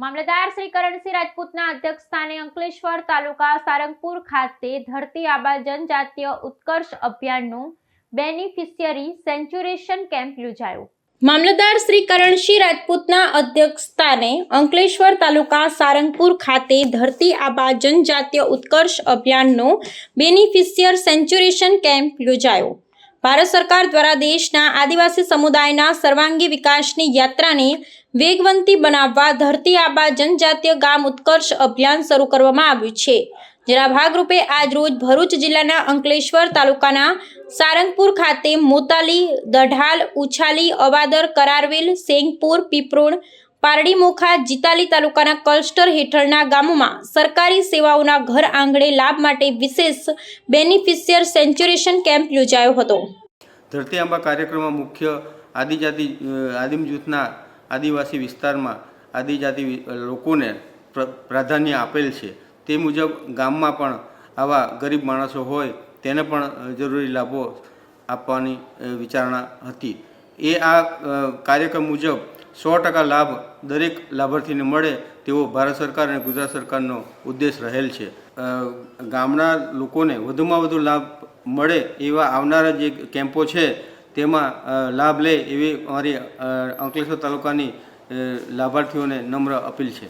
મામલતદાર શ્રી કરણસિંહ રાજપૂતના અધ્યક્ષસ્થાને અંકલેશ્વર તાલુકા સારંગપુર ખાતે ધરતી આબા જનજાતીય ઉત્કર્ષ અભિયાનનું બેનિફિશિયરી સેન્ચ્યુરેશન કેમ્પ યોજાયો. મામલતદાર શ્રી કરણસિંહ રાજપૂતના અધ્યક્ષસ્થાને અંકલેશ્વર તાલુકા સારંગપુર ખાતે ધરતી આબા જનજાતીય ઉત્કર્ષ અભિયાનનો બેનિફિશિયર સેન્ચ્યુરેશન કેમ્પ યોજાયો. ભારત સરકાર દ્વારા દેશના આદિવાસી સમુદાયના સર્વાંગી વિકાસની યાત્રાને વેગવંતી બનાવવા ધરતી આબા જનજાતીય ગામ ઉત્કર્ષ અભિયાન શરૂ કરવામાં આવ્યું છે. જેના ભાગરૂપે આજરોજ ભરૂચ જિલ્લાના અંકલેશ્વર તાલુકાના સારંગપુર ખાતે મોતાલી, દઢાલ, ઉછાલી, અવાદર, કરારવેલ, સેંગપુર પીપરોડ પારડીમોખા, જીતાલી તાલુકાના ક્લસ્ટર હેઠળના ગામોમાં સરકારી સેવાઓના ઘર આંગણે લાભ માટે વિશેષ બેનિફિશિયર સેન્ચ્યુરેશન કેમ્પ યોજાયો હતો. ધરતી આંબા કાર્યક્રમમાં મુખ્ય આદિજાતિ આદિમ જૂથના આદિવાસી વિસ્તારમાં આદિજાતિ લોકોને પ્ર- પ્રાધાન્ય આપેલ છે. તે મુજબ ગામમાં પણ આવા ગરીબ માણસો હોય તેને પણ જરૂરી લાભો આપવાની વિચારણા હતી. એ આ કાર્યક્રમ મુજબ સો ટકા લાભ દરેક લાભાર્થીને મળે તેવો ભારત સરકાર અને ગુજરાત સરકારનો ઉદ્દેશ રહેલ છે. ગામના લોકોને વધુમાં વધુ લાભ મળે એવા આવનારા જે કેમ્પો છે તેમાં લાભ લે એવી અમારી અંકલેશ્વર તાલુકાની લાભાર્થીઓને નમ્ર અપીલ છે.